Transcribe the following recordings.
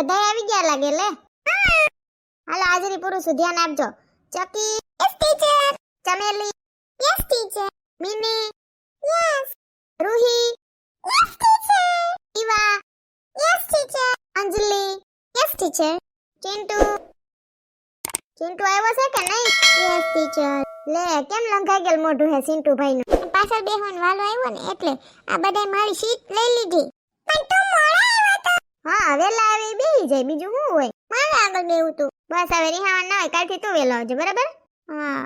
બધાય આવી ગયા લાગે લે. હાલો હાજરી પુરુષ ધ્યાન આપજો. Chakki. Yes teacher Chameli. Yes teacher Mini. Yes Ruhi. Yes teacher Eva. Yes teacher Anjali. Yes teacher Chintu. Chintu આવ્યો છે કે નહીં? યસ ટીચર લે, કેમ લંઘાઈ ગયેલ મોઢું હે ચિંટુ ભાઈનું પાછળ બેહવાનો વાલો આવ્યો ને એટલે આ બધા મારી સીટ લઈ લીધી. હા, વેલા આવી બેહી જાય. બીજું શું હોય? મારે આગળ બેવું તું. બસ, હવે રિહાવા ના હોય. કાલથી તું વેલો આવજો, બરાબર? હા.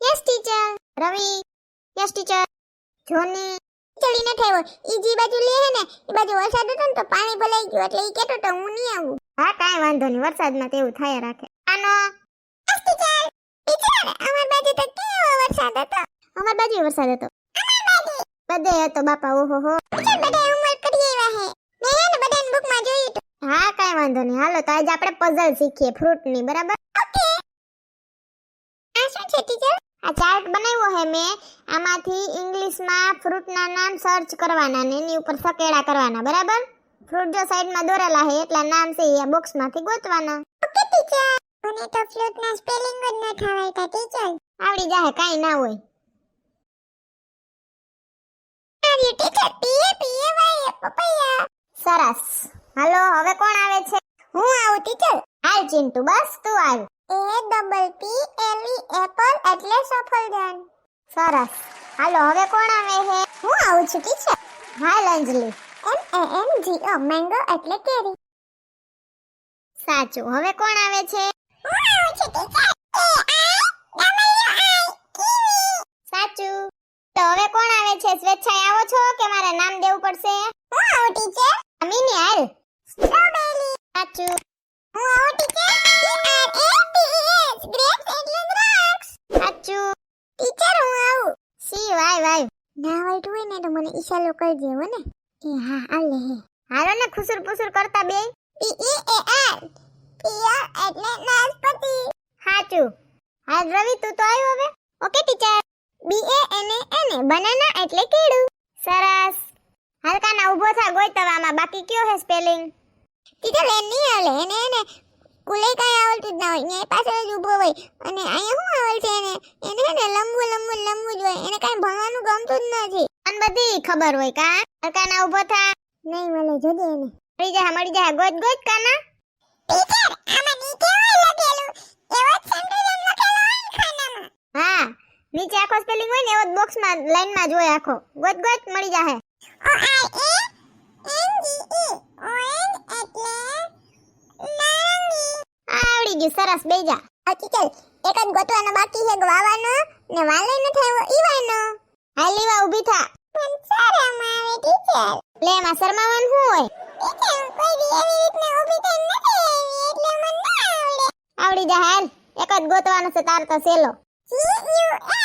Yes teacher Ravi. Yes teacher Johnny. ચડીને થયો ઈ બાજુ લે હે ને, એ બાજુ વરસાદ હતો ને, તો પાણી ભલાઈ ગયું. એટલે ઈ કહેતો તો હું નહીં આવું. હા, કાંઈ વાંધો નહીં. વરસાદમાં તેવું થાય રાખે. આનો. યસ ટીચર ટીચર અમાર બાજુ તો કેવો વરસાદ હતો? અમાર બાજુ વરસાદ હતો. બધે હતો, બાપા ઓહો હો ટીચર બધે હોમવર્ક કરી આવ્યા હે મેં હે ને બધાની બુકમાં જોયું હતું હા કાંઈ વાંધો નહીં. હાલો તો આજે આપણે પઝલ શીખીએ ફ્રૂટની બરાબર? ઓકે આ શું છે ટીચર આ ચાર્ટ બનાવ્યો હે મેં. આમાંથી ઇંગ્લિશમાં ફ્રૂટના નામ સર્ચ કરવાના ને એની ઉપર સકેડા કરવાના બરાબર? ફ્રૂટ જો સાઈડમાં દોરેલા હે એટલા નામ છે એ બોક્સમાંથી ગોતવાના. ઓકે ટીચર મને તો ફ્રૂટના સ્પેલિંગ જ ન આવડતા ટીચર આવડી જાય કાઈ ના હોય. આવ્યું ટીચર પીએ પીએ વાય પપૈયા સરસ. હાલો હવે કોણ આવે છે? હું આવું ટીચર હાલ, ચિંટુ, બસ તું આવ A double P L E apple એટલે સફરજન સરસ. હાલો, હવે કોણ આવે છે હું આવું છું ટીચર હાલ, અંજલિ. એમ એ એન જી ઓ મેંગો એટલે કેરી. સાચું. હવે કોણ આવે છે? હું આવું છું ટીચર એ આઈ ડબલ આઈ સાચું. તો હવે કોણ આવે છે? સ્વેચ્છાએ આવો છો કે મારે નામ દેવું પડશે? હું આવું ટીચર અમીની હાલ. સાચું હું આવું teacher T R A T S grapes એટલે દ્રાક્ષ સાચું ટીચર હું આવું સી વાય વાય ના વાઈટ હોય ને તો મને ઈશારો કરી દેવો ને એ હા આલે હે. હાલો ને ખુસુર પુસુર કરતા બે. પી ઈ એ આર પિયર એટલે નાશપતિ. સાચું હા રવિ તું તો આવ્યો હવે? Okay teacher B A N A N A banana એટલે કેળું. સરસ. હલકાના ઊભો થા ગોઈતવામાં બાકી કયો હે સ્પેલિંગ ટીચર એ નહીં આવડે એને એને. કુલે કાંઈ આવડતું જ ના હોય. ને પાસે જ ઊભો હોય. અને અહીંયા શું આવડશે એને? એને ને લંબુ લંબુ લંબુ જ હોય. એને કાંઈ ભણવાનું ગમતું જ નથી. અને બધી ખબર હોય કા? હલકાના ઊભો થા. નહીં મળે જોજે એને. મળી જા મળી જા. ગોત ગોત કાના. ટીચર આમાં નીચે હોય લખેલું. એવો જ સેન્ટેન્સ લખેલો હોય ખાનામાં. હા નીચે આખો સ્પેલિંગ હોય ને એવો જ બોક્સમાં લાઈનમાં જોય આખો. ગોત ગોત મળી જાહે. ઓ આઈ એ આવડી ગયું સરસ બેજા ટીચર એક જ ગોતવાનો બાકી છે ગવાવાનો ને વાલે ન થયો ઈવાનો હાલ ઈવા ઊભી થા. મન શરમ આવે ટીચર લે માં શરમાવાનું શું હોય? ટીચર કોઈ બી એવી રીતના ઊભી થઈ નથી આવી એટલે મને ના આવડે આવડી જા હાલ. એક જ ગોતવાનો છે તાર તો સેલો. જી યુ એ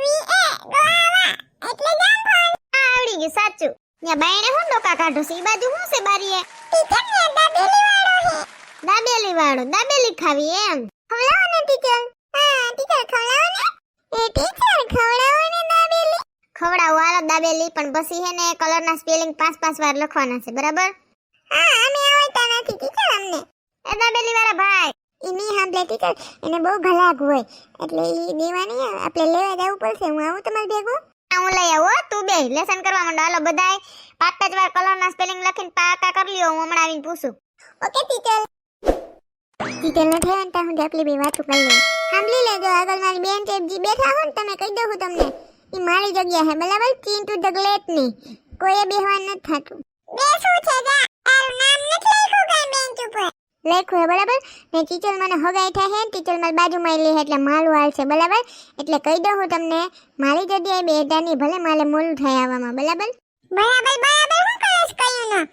વી એ ગવાવા એટલે જામ આવડી ગયું સાચું. ત્યાં બાયણે હું ડોકા કાઢો છે? ઈ બાજુ શું છે બારીએ? ટીચર ને દાબેલી વાળો હે દાબેલી વાળો દાબેલી ખાવી એમ. ખવડાવો ને ટીચર હા ટીચર ખવડાવો ને એ ટીચર ખવડાવો ને દાબેલી? ખવડાવો હાલો દાબેલી પણ પછી હે ને કલરના સ્પેલિંગ પાંચ પાંચ વાર લખવાના છે બરાબર? હા અમે આવડતા નથી ટીચર અમને. એ દાબેલી વાળા ભાઈ ઈ હાંભલે ટીચર એને બહુ ભલાગ હોય. એટલે એ દેવાની આપણે લેવા જવું પડશે. હું આવું તમારે ભેગું? હા, હું લઈ આવું હો. તું બે લેસન કરવા માંડો. હાલો બધાય પાંચ પાંચ વાર કલરના સ્પેલિંગ લખીને પાકા કરી લ્યો. હું હમણાં આવીને પૂછું. ઓકે ટીચર ટીચર ને થયા ને ત્યાં સુધી આપણી બે વાતો કરી લઉં. સાંભળી લેજો. આગળ મારી બેન ટેપજી બેઠા હો ને તમે કહી દઉં તમને. એ મારી જગ્યા હે બરાબર? ચિંટુ ટુ ધ ગ્લેટની. કોઈએ બેહવા નથી થતું. બેસું છે જા? તારું નામ નથી લખ્યું કાંઈ બેન્ચ ઉપર? લખ્યું હે બરાબર? ને ટીચર મને હગાઈ થાય હે ટીચર મારી બાજુમાં લે એટલે માલું આવશે બરાબર? એટલે કહી દઉં હું તમને મારી જગ્યાએ બે બેઠાની ભલે માલે મોલું થાય આવવામાં બરાબર? બરાબર બરાબર હું કહીશ કયું ના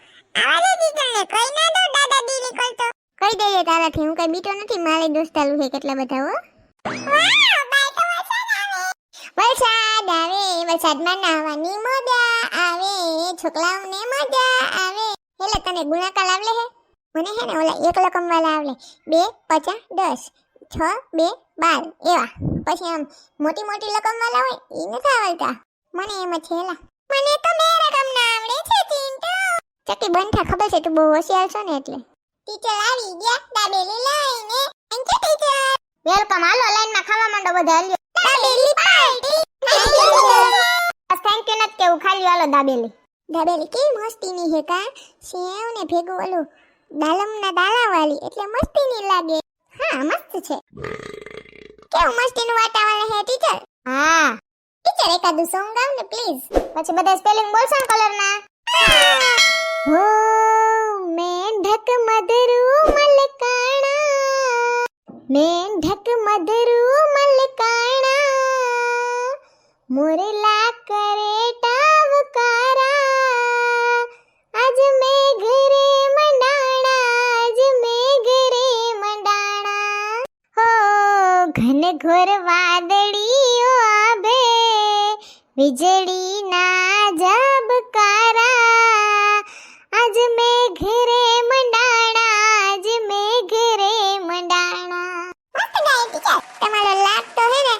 આવા દે ટીચરને કઈ ના દો દાદાગીરી કરતો કહી દઈએ તારાથી હું કઈ બીતો નથી મારે દોસ્તાલું છે કેટલા બધા હો? વરસાદ આવે. વરસાદમાં નાવાની મજા આવે છોકરાઓને મજા આવે. એટલે તને ગુણાકાર આવલે હે? મને હે ને ઓલા એક રકમ વાળા આવલે. બે, પચાસ, દસ, છ, બે, બાર, એવા. પછી આમ મોટી મોટી રકમ વાળા હોય એ નથી આવડતા મને એમ છે, એલા. મને તો બે રકમ ના આવડે છે, ચિંટુ. ચકી બંધ ખબર છે, તું બહુ હોશિયાર છો ને એટલે. ટીચર આવી ગયા, દાબેલી લઈને. You teacher. વેલકમ હાલો લાઈનમાં ખાવા માંડો બધા લ્યો દાબેલી પાર્ટી. થેન્ક યુ નથી કેવું. ખાલી હાલો, દાબેલી. દાબેલી કેવી મસ્તીની છે કા? સેવ ને ભેગું ઓલું. દાલમના દાણા વાળી એટલે મસ્તીની લાગે. હા મસ્ત છે. કેવું મસ્તીનું વાતાવરણ હે ટીચર હા. ટીચર એકાદું સોંગ ગાવ ને પ્લીઝ પછી બધા સ્પેલિંગ બોલશો ને કલરના હો. મેંઢક મધરુ મલકાણા. મેંઢક મધરુ મલકાણા. મુરલા વીજળી ના ઝબકારા આજ મેઘ ઘરે મંડાણા આજ મેઘ ઘરે મંડાણા. મસ્ત ગાય ટીચર તમારો લાગ તો હે ને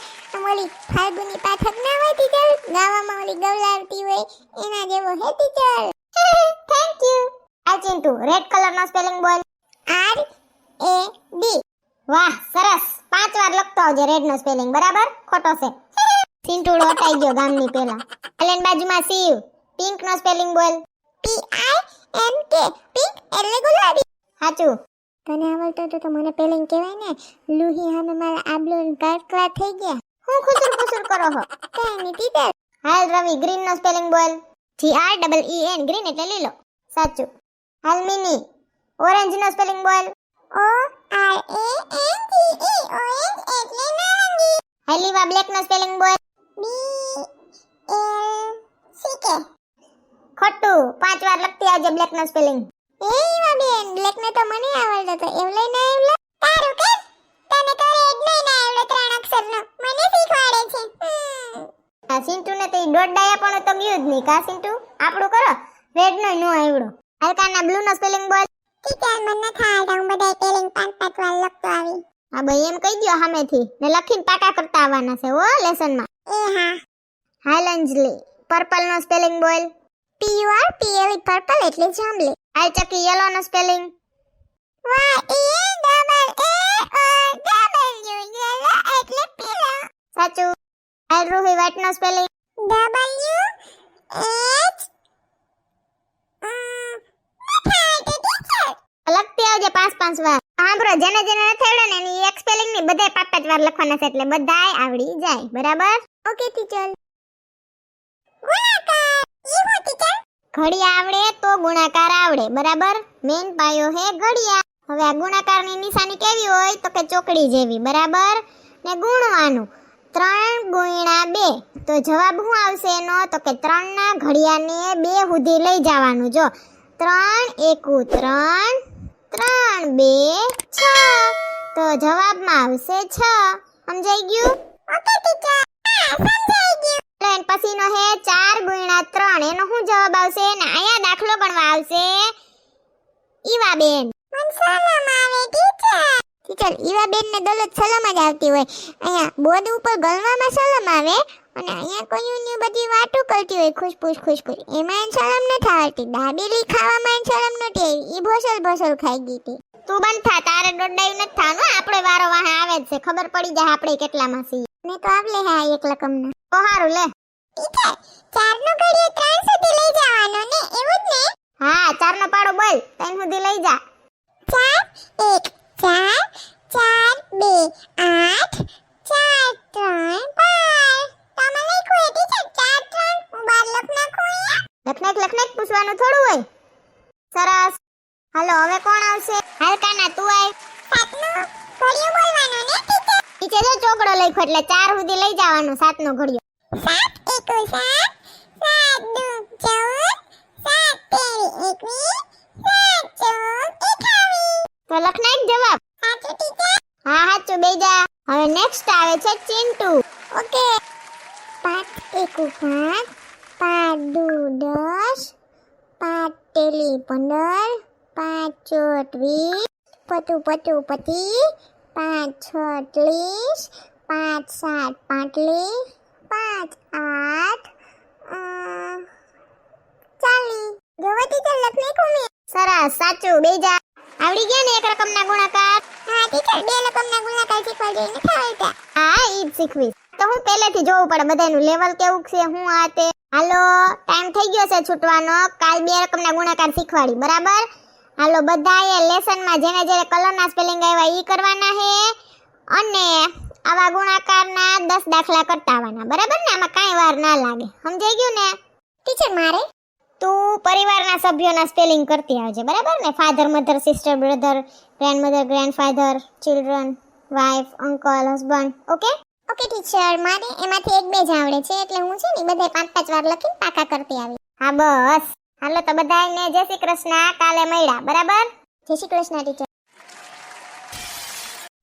ઓલી ફાલ્ગુની પાઠક ના હોય ટીચર ગાવામાં ઓલી ગવલાવતી હોય એના જેવો હે ટીચર થેન્ક યુ આ ચિંટુ રેડ કલર નો સ્પેલિંગ બોલ. R A D. વાહ સરસ. પાંચ વાર લખતો આવજે રેડ નો સ્પેલિંગ બરાબર? ખોટો છે. સિંટુડો હટાઈ ગયો ગામની પેલા એલેન બાજુમાં સીવ પિંક નો સ્પેલિંગ બોલ. પી આઈ એન કે પિંક એટલે ગુલાબી. સાચું તને આવડતો તો તો મને પેલિંગ કહેવાય ને લુહી હામે મારા આબલો કાટકલા થઈ ગયા. હું ખુસુર ખુસુર કરો હો. કઈ ની ટીચર હાલ રવિ ગ્રીન નો સ્પેલિંગ બોલ. G R double E N green એટલે લીલો. સાચું. હાલ મિની. ઓરેન્જ નો સ્પેલિંગ બોલ. O R A N G E orange એટલે નારંગી. હેલીવા બ્લેક નો સ્પેલિંગ બોલ. બી એલ સી કે ખોટું. પાંચ વાર લખતી આવજે બ્લેક નો સ્પેલિંગ એ ઈવા બેન બ્લેક ને તો મને આવડતો તો એવું લઈને આવ્યો તારું કે તને તો રેડ નો ના આવડે ત્રણ અક્ષર નો મને શીખવાડે છે. આ સિંટુ ને તો દોઢ ડાયા પણ તો ગયું જ નહીં કા સિંટુ? આપણું કરો. રેડ નો નો આવડો. હલકાના બ્લુ નો સ્પેલિંગ બોલ. ટીચર મને થાય હું બધા સ્પેલિંગ પાંચ પાંચ વાર લખતો આવી. હા ભાઈ એમ કહી દો સામેથી. ને લખીને પાકા કરતા આવવાના છે હો લેસનમાં. એ હા. હાલ અંજલી પર્પલ નો સ્પેલિંગ બોલ. P U R P L purple એટલે જાંબલી. હાલ Chakki yellow no spelling Y A double A O double U yellow એટલે પીળો સાચું. હાલ રૂહી વ્હાઇટ નો સ્પેલિંગ ડબલ્યુ એચ લખતી આવજે પાંચ પાંચ વાર. સાંભળો જેને જેને નથી આવડે ને એની એક સ્પેલિંગની બધાય પાંચ પાંચ વાર લખવાના છે એટલે બધાય આવડી જાય. બરાબર? ઓકે ટીચર ગુણાકાર. ઈ ટીચર ઘડિયા આવડે તો ગુણાકાર આવડે. બરાબર? મેન પાયો હે ઘડિયા. હવે આ ગુણાકારની નિશાની કેવી હોય તો કે ચોકડી જેવી. બરાબર? ને ગુણવાનું. ત્રણ ગુણ્યા બે. તો જવાબ શું આવશે એનો? તો કે ત્રણના ઘડિયાને બે સુધી લઈ જવાનું. જો ત્રણ એકુ ત્રણ ત્રણ બે છ. તો જવાબમાં આવશે છ. સમજાઈ ગયું? Okay teacher. સમજાઈ ગયું. એન પછીનો હે ચાર ગુણ્યા ત્રણ. એનો શું જવાબ આવશે? ને અહીંયા દાખલો ગણવા આવશે. ઈવા બેન સલામ આવે ટીચર. ટીચર ઈવા બેન ને દોલત સલામ જ આવતી હોય. અહીંયા બોર્ડ ઉપર ગણવામાં સલામ આવે. અને અહીંયા કોઈ ની બધી વાતો કરતી હોય ખુશપુશ ખુશપુશ એમાં એને સલામ નથી આવડતી. દાબેલી ખાવામાં એને સલામ નથી આવી એ ભોસલ ભોસલ ખાઈ ગઈ હતી. તું બંધ થા તારે દોડાયું નથી થાનું આપણે વારો વાહે આવે જ છે. ખબર પડી જાય આપણે કેટલામાં છીએ. ને તો આવલે હે આ એક લકમના. તો હારું લે. ટીચર ચાર નો ઘડીએ ત્રણ સુધી લઈ જવાનો ને એવું જ ને? હા ચાર નો પાડો બોલ. ત્રણ સુધી લઈ જા. ચાર એક ચાર ચાર બે આઠ ચાર ત્રણ બાર. તમે લખ્યું એ ટીચર ચાર ત્રણ હું બાર લખ નાખું અહીંયા લખનાક લખનાક પૂછવાનું થોડું હોય. સરસ. હાલો હવે કોણ આવશે? હલકાના તું આય. સાતનો ઘડિયો બોલવાનો ને ટીચર ટીચર જો ચોકડો લખ્યો એટલે ચાર સુધી લઈ જવાનું સાતનો ઘડિયો. સાત એકુ સાત સાત દુ ચૌદ સાત તેરી એકવીસ સાત ચૌદ અઠાવીસ. તો લખના એક જવાબ. સાચું ટીચર? હા સાચું બેજા. હવે નેક્સ્ટ આવે છે ચિંટુ. ઓકે. એકુ પાંચ પાંચ દુ દસ પાંચ તેલી પંદર પાંચ ચોટ વીસ પતુ પતુ પચીસ પાંચ છત્રીસ પાંચ સાત પાંત્રીસ પાંચ આઠ ચાલી. જોવા ટીચર લખને સરસ સાચું બેજા આવડી ગયા ને એક રકમના ગુણાકાર? હા ટીચર બે રકમના ગુણાકાર શીખવા જોઈએ નથી આવડતા હા ઈ શીખવીશ. તો હું પહેલેથી જોવું પડે બધાનું લેવલ કેવું છે હું આ તે. હાલો ટાઈમ થઈ ગયો છે છૂટવાનો. કાલ બે રકમના ગુણાકાર શીખવાડી બરાબર? હાલો બધાએ લેસનમાં જેને જેને કલરના સ્પેલિંગ આવ્યા એ કરવાના હે. અને આવા ગુણાકારના દસ દાખલા કરતા આવવાના બરાબર ને? આમાં કાંઈ વાર ના લાગે. સમજાઈ ગયું ને? ટીચર મારે? તું પરિવારના સભ્યોના સ્પેલિંગ કરતી આવજે બરાબર ને? Father mother sister brother grandmother grandfather children wife uncle husband okay okay teacher મારે એમાંથી એક બે જ આવડે છે, એટલે હું છે ને બધા પાંચ પાંચ વાર લખીને પાકા કરતી આવી. હા, બસ. હાલો તો બધાને જય શ્રી કૃષ્ણ. કાલે મળ્યા. બરાબર? જય શ્રી કૃષ્ણ ટીચર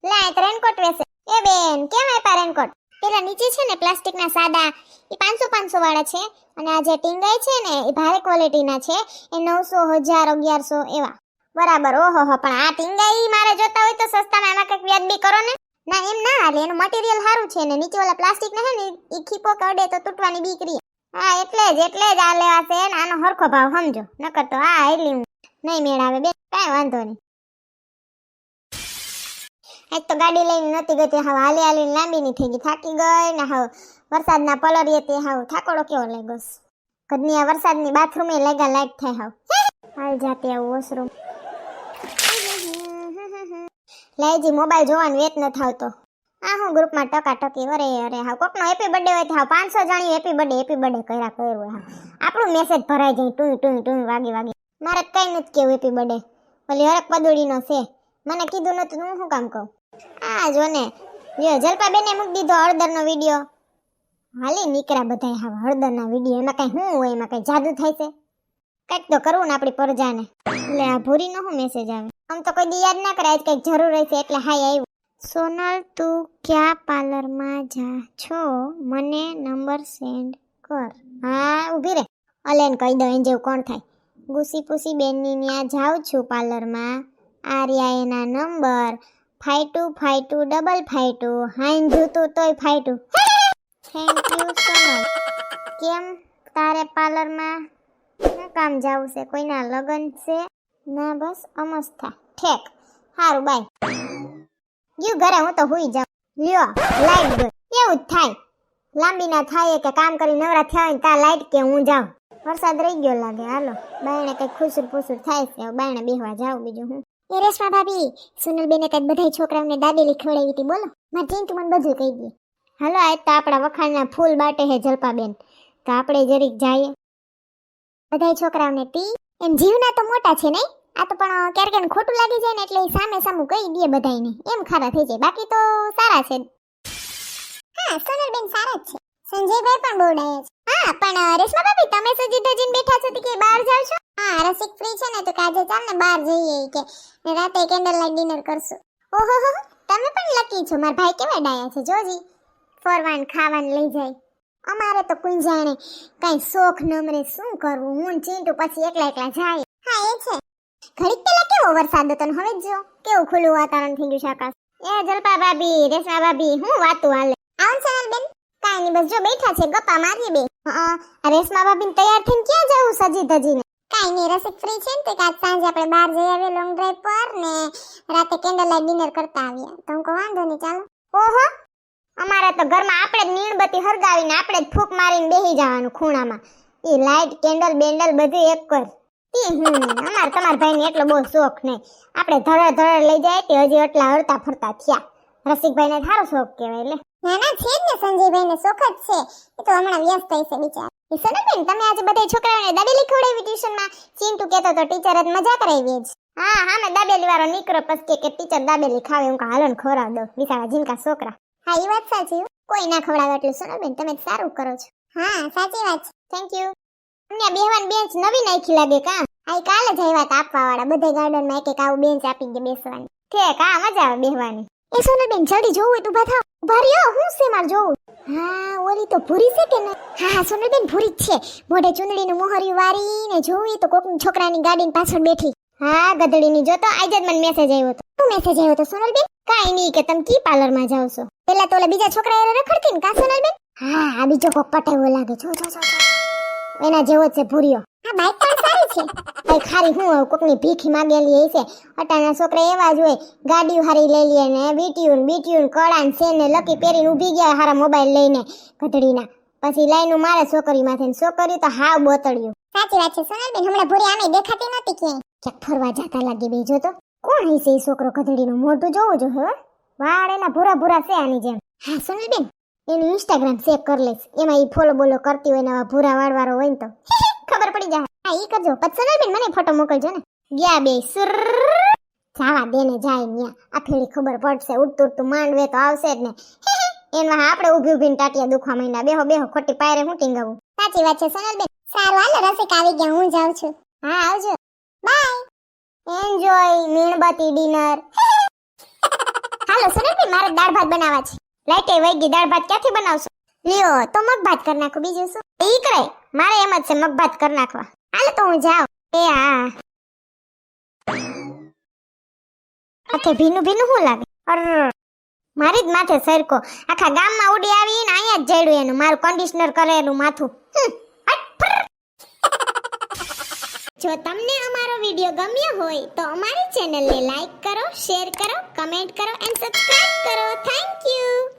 લાય રેનકોટ વેસે એ બેન, કેમ આપ્યા રેનકોટ પેલા નીચે છે ને પ્લાસ્ટિકના સાદા, એ પાંચસો પાંચસો વાળા છે, અને આ જે ટીંગાઈ છે ને, એ ભારે ક્વોલિટીના છે, એ નવસો, હજાર, અગિયારસો એવા. બરાબર. ઓહો પણ આ ટીંગાઈ મારે જોતા હોય તો સસ્તામાં એમાં કંઈક વ્યાજબી કરો ને. ના, એમ ના હાલે. એનું મટીરિયલ સારું છે ને. નીચે ઓલા પ્લાસ્ટિક ને હે ને એ ખીપો કરડે તો તૂટવાની બીક રહી હા, એટલે જ એટલે જ આ લેવા છે ને. આનો હરખો ભાવ સમજો. નકર તો આ એટલી નહીં મેળાવે બે કાંઈ વાંધો નહીં. આજ તો ગાડી લઈને નહોતી ગઈ હવે હાલી હાલીને લાંબી ની થઈ ગઈ. થાકી ગઈ ને હવે વરસાદના પલરીએ તે હાવ થાકોડો કેવો લાગ્યો. ઘરની આ વરસાદની બાથરૂમે લાગ્યા લાઈટ થાય હાવ. હાલ જાતે આવું વોશરૂમ લાઈજી મોબાઈલ જોવાનું વેત ન થાવતો. આ હું ગ્રુપમાં ટકા ટકી અરે અરે હા કોકનો હેપી બર્થડે હોય હા પાંચસો જાણી હેપી બર્થડે હેપી બર્થડે કર્યા કર્યું હા આપણું મેસેજ ભરાઈ જાય ટુઈ ટુઈ ટુઈ વાગી વાગી. મારે કઈ નથી કેવું હેપી બર્થડે ઓલી હરક પદુડીનો છે. મને કીધું નતું, હું શું કામ કહું? આ જો ને જો જલપા બેને મૂકી દીધો હળદરનો વીડિયો હાલી નીકળ્યા બધા હા હળદરના વીડિયો એમાં કઈ શું હોય, એમાં કઈ જાદુ થાય છે? કંઈક તો કરવું ને આપણી પરજાને. એટલે આ ભૂરીનો શું મેસેજ આવે? આમ તો કોઈ દિયાદ ના કરાય, કંઈક જરૂર હશે એટલે હાય આવ્યું સોનલ, તું ક્યાં પાર્લરમાં જા છો? મને નંબર સેન્ડ કર. હા, ઊભી રે. અલેન કહી દો એન જેવું કોણ થાય? ગુસી પૂસી બેનની ત્યાં જાઉં છું પાર્લરમાં. આર્યા એના number five two five two double five two હાઈન જોતું તોય five two thank you Sonal કેમ તારે પાર્લરમાં? શું કામ જવું છે? કોઈના લગ્ન છે? ના બસ અમસ્તા ઠેક. સારું બાય. ગયું ઘરે, હું તો હુઈ જાઉં. લ્યો, લાઈટ ગઈ એવું જ થાય. લાંબી ના થાય કે કામ કરી નવરા થયા હોય ત્યાં લાઈટ કે હું જાઉં. વરસાદ રહી ગયો લાગે, હાલો. બાયણે કઈ ખુસુર પુસુર થાય છે. બાયણે બેહવા જાઉં બીજું હું. એ રેશમા ભાભી, સુનિલબેને કઈ બધા છોકરાઓને દાદી ખવડાવી હતી, બોલો. મારે ચિંતુ મને બધું કહી દે. હાલો, આજ તો આપણા વખાણના ફૂલ બાટે હે જલપાબેન. તો આપણે જરીક જઈએ. બધા છોકરાઓને ટી. એમ જીવના તો મોટા છે નહીં? આ તો પણ ક્યારેક એને ખોટું લાગી જાય ને એટલે સામે સામું કહી દે બધાયને. એમ ખારા થઈ જાય. બાકી તો સારા છે. હા, સોનલબેન સારા જ છે. સંજયભાઈ પણ બહુ ડાયા છે. હા, પણ રેશમા ભાભી તમે સજી ધજીને બેઠા છો તો કે બહાર જાવ છો? હા, રસિક ફ્રી છે ને, તો કાજે ચાલ ને બહાર જઈએ કે. ને રાતે કેન્ડલ લાઇટ ડિનર કરશું. ઓહો, હો તમે પણ લકી છો. મારા ભાઈ કેવા ડાયા છે, જોજી. ફરવાન, ખાવાનું લઈ જાય. અમારે તો કુંજાણે કઈ શોખ નમરે શું કરવું? હું ચીંટું, પછી એકલા એકલા જાય. હા, એ છે. ઘડીક પેલા કેવો વરસાદ હતો હવે જો, કેવું ખુલ્લું વાતાવરણ થઈ ગયું છે આકાશ. એ જલપા ભાભી રેશમા ભાભી હું વાતું હાલે. આવું છે બેન. કાઈ નહીં, બસ જો બેઠા છે, ગપ્પા મારીએ બે હા રેશમા ભાભી તૈયાર થઈને ક્યાં જવું સજી ધજીને? કાઈ નહીં, રસિક ફ્રી છે ને તો કાલ સાંજે આપણે બહાર જઈ આવીએ લોંગ ડ્રાઈવ પર ને રાતે કેન્ડલ લાઇટ ડિનર કરતા આવીએ. તો હું વાંધો નહીં, ચાલો. ઓહો! અમારે તો ઘરમાં આપણે જ મીણબત્તી હરગાવીને આપણે જ ફૂંક મારીને બેહી જવાનું ખૂણામાં. એ લાઇટ કેન્ડલ બેન્ડલ બધું એક કર. અમાર તમાર ભાઈને એટલો બહુ શોખ નહીં. આપણે ધડર ધડર લઈ જાય તે હજી એટલા હરતા ફરતા થયા. રસિકભાઈને થારો શોખ કહેવાય એટલે ના ના છે જ ને સંજયભાઈને શોખ જ છે. એ તો હમણાં વ્યસ્ત છે બિચારા. એ તમે આજે બધા છોકરાઓને દાબેલી ખવડાવી ટ્યુશનમાં? ચિંટુ કહેતો તો ટીચર જ મજા કરાવી જ હા હા મેં દાબેલી વાળો નીકળો પછી કે કે ટીચર દાબેલી ખાવે હું કહું હાલો ખવડાવ દો. બિચારા જીનકા છોકરા. હા એ વાત સાચી કોઈ ના ખવડાવે એટલું સોનલબેન તમે સારું કરો છો. હા સાચી વાત છે. થેન્ક યુ અમને બેહવાન બેન્ચ નવી નાખી લાગે કા? આઈ કાલે જ આવ્યા તા આપવા વાળા બધા ગાર્ડનમાં એક એક આવું બેન્ચ આપી દે બેસવાની. ઠીક હા મજા આવે બેહવાની. એ સોનલબેન જલ્દી જોવું હોય તો ઊભા થાવ. ઊભા રહ્યો? હું છે માર જોવું? હા, ઓલી તો ભૂરી છે કે ના? હા હા સોનલબેન ભૂરી છે. મોઢે ચુંદડીનું મોહર્યું વારીને જોવી તો કોકની છોકરાની ગાડીની પાછળ બેઠી. હા, ગધડીની. જો તો આજે જ મને મેસેજ આવ્યો હતો. શું મેસેજ આવ્યો હતો સોનલબેન કાઈ નહીં કે તમે કી પાર્લરમાં જાવ છો? પેલા તો ઓલા બીજા છોકરા એ રખડતી ને, કા સોનલબેન હા, આ બીજો કોક પટેવો લાગે. જો જો જો. એના જેવો જ છે ભૂર્યો. હા બાઈક તો સારી છે. ભાઈ ખારી હું કોકની ભીખ માગેલી હશે અટાના છોકરા એવા જ હોય. ગાડીઓ હારી લઈ લે ને બીટ્યુન કળાન સેન ને લકી પહેરીને ઊભી ગયા હારા મોબાઈલ લઈને ગધડીના. પછી લાઈનું મારે છોકરી માથે છોકરી તો હાવ બોતળ્યું. સાચી વાત છે સોનલબેન હમણાં ભૂરી આમે દેખાતી નહોતી કે ક્યાંક ફરવા જતા લાગી બેજો તો. કોણ હશે એ છોકરો ગધડીનું? મોઢું જોવું જો હે. વાળ એના ભૂરા ભૂરા છે આની જેમ. હા સોનલબેન એનું ઇન્સ્ટાગ્રામ ચેક કરી લઈશ. એમાં એ ફોલો બોલો કરતી હોય ને આવા ભૂરા વાળવાળો હોય ને તો. ખબર પડી જાય. હા એ કરજો. પછી બેન મને ફોટો મોકલજો ને. ગયા બે સુર. જાવા દેને જાય ન્યા. આ ફેરી ખબર પડશે. ઉડતું ઉડતું માંડવે તો આવશે જ ને. એમાં આપણે ઊભી ઊભીને ટાટિયા દુખવા માંડ્યા. બેહો બેહો, ખોટી પાયરે હું ટીંગાવું? સાચી વાત છે, સોનલબેન. સારું, હાલો, રસિક આવી ગયા. હું જાઉં છું. હા, આવજો. બાય. એન્જોય મીણબત્તી ડિનર હાલો, સોનલબેન, મારે દાળ ભાત બનાવવા છે. લાઈટે વહી ગઈ દાળ ભાત ક્યાંથી બનાવશો? લ્યો, તો મગ ભાત કરી નાખો, બીજું શું? ઈકડે મારે એમ જ છે, મગ ભાત કરી નાખવા. હાલ તો હું જાઉં. એ હા માથે ભીનું ભીનું શું લાગે? અર. મારી જ માથે સરકો આખા ગામમાં ઉડી આવી ને અહીંયા જ જડ્યું એનું. મારું કન્ડિશનર કરેલું માથું. જો તમને અમારો વીડિયો ગમ્યો હોય તો અમારી ચેનલને લાઈક કરો, શેર કરો, કમેન્ટ કરો એન્ડ સબસ્ક્રાઇબ કરો. Thank you